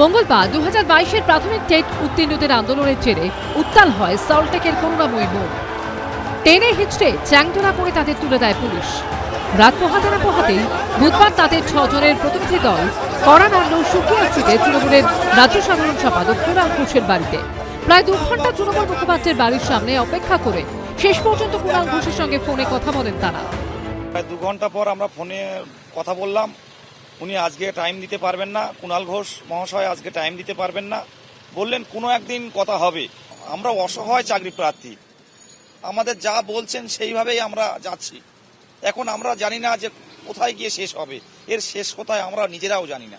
মঙ্গলবার দু হাজার বাইশের প্রাথমিক টেট উত্তীর্ণদের আন্দোলনের জেরে উত্তাল হয় সল্টেকের করুণাময়ী মোড়। টেনে হিচড়ে চ্যাংদোলা করে তাদের তুলে দেয় পুলিশ। রাত পোহাতে না পোহাতেই বুধবার তাদের ছজনের প্রতিনিধি দল কড়া নাড়ল সুকিয়া স্ট্রিটে তৃণমূলের রাজ্য সাধারণ সম্পাদক কুণাল ঘোষের বাড়িতে। প্রায় দু ঘণ্টা তৃণমূল মুখপাত্রের বাড়ির সামনে অপেক্ষা করে শেষ পর্যন্ত কুণাল ঘোষের সঙ্গে ফোনে কথা বলেন তারা। প্রায় দু ঘণ্টা পর আমরা ফোনে কথা বললাম। উনি আজকে টাইম দিতে পারবেন না, কুণাল ঘোষ মহাশয় আজকে টাইম দিতে পারবেন না। বললেন, কোনো একদিন কথা হবে। আমরা অসহায় চাকরি প্রার্থী। আমাদের যা বলছেন সেইভাবেই আমরা যাচ্ছি। এখন আমরা জানি না যে কোথায় গিয়ে শেষ হবে। এর শেষ কোথায় আমরা নিজেরাও জানি না।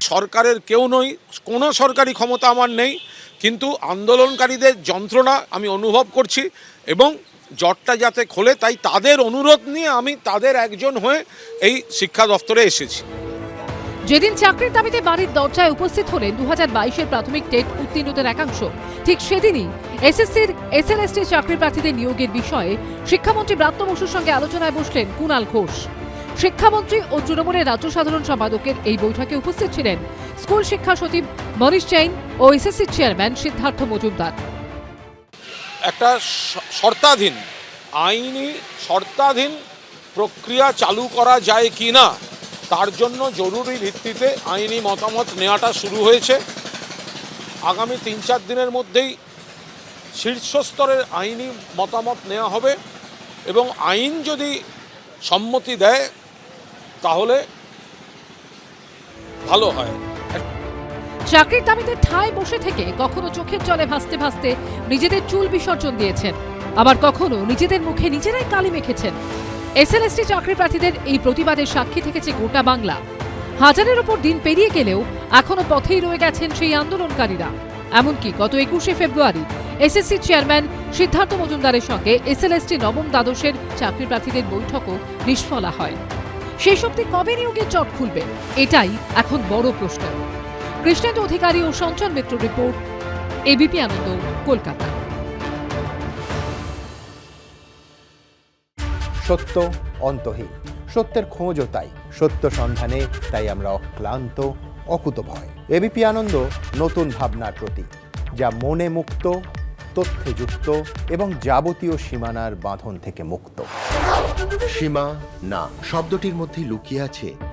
সরকারের কেউ নই, কোনো সরকারি ক্ষমতা আমার নেই, কিন্তু আন্দোলনকারীদের যন্ত্রণা আমি অনুভব করছি এবং জটটা যাতে খোলে, তাই তাদের অনুরোধ নিয়ে আমি তাদের একজন হয়ে এই শিক্ষা দপ্তরে এসেছি। যেদিন চাকরির দাবিতে বাড়ির দরজায় উপস্থিত হলেন দু হাজার বাইশের প্রাথমিক টেট উত্তীর্ণদের একাংশ, ঠিক সেদিনই এসএসসির এসএলএসটি চাকরি প্রার্থীদের নিয়োগের বিষয়ে শিক্ষামন্ত্রী ব্রাত্য বসুর সঙ্গে আলোচনায় বসলেন কুণাল ঘোষ। শিক্ষামন্ত্রী ও তৃণমূলের রাজ্য সাধারণ সম্পাদকের এই বৈঠকে উপস্থিত ছিলেন স্কুল শিক্ষা সচিব মনীষ জৈন ও এসএসসির চেয়ারম্যান সিদ্ধার্থ মজুমদার। একটা শর্তাধীন, আইনি শর্তাধীন প্রক্রিয়া চালু করা যায় কি না, তার জন্য জরুরি ভিত্তিতে আইনি মতামত নেওয়াটা শুরু হয়েছে। আগামী তিন চার দিনের মধ্যেই শীর্ষস্তরের আইনি মতামত নেওয়া হবে এবং আইন যদি সম্মতি দেয়, তাহলে ভালো হয়। চাকরির দাবিতে ঠায় বসে থেকে কখনো চোখের জলে ভাসতে ভাসতে নিজেদের চুল বিসর্জন দিয়েছেন। আবার কখনো নিজেদের মুখে নিজেরাই কালি মেখেছেন। এসএলএসটি চাকরি প্রার্থীদের এই প্রতিবাদের সাক্ষী থেকেছে গোটা বাংলা। হাজারের ওপর দিন পেরিয়ে গেলেও এখনও পথেই রয়ে গেছেন সেই আন্দোলনকারীরা। এমনকি গত একুশে ফেব্রুয়ারি এসএসসি চেয়ারম্যান সিদ্ধার্থ মজুমদারের সঙ্গে এসএলএসটি নবম দ্বাদশের চাকরি প্রার্থীদের বৈঠকও নিষ্ফলা হয়। সেই সত্যি কবে নিয়োগের চট খুলবে? এটাই এখন বড় প্রশ্ন। কৃষ্ণেন্দু অধিকারী ও সঞ্চন মিত্র রিপোর্ট এবিপি আনন্দ কলকাতা। সত্য অন্তহীন সত্যের খোঁজও তাই সত্য সন্ধানে তাই আমরা অক্লান্ত অকুতভয় এবিপি আনন্দ নতুন ভাবনার প্রতীক যা মনে মুক্ত তথ্যে যুক্ত এবং যাবতীয় সীমানার বাঁধন থেকে মুক্ত। সীমা না শব্দটির মধ্যে লুকিয়ে আছে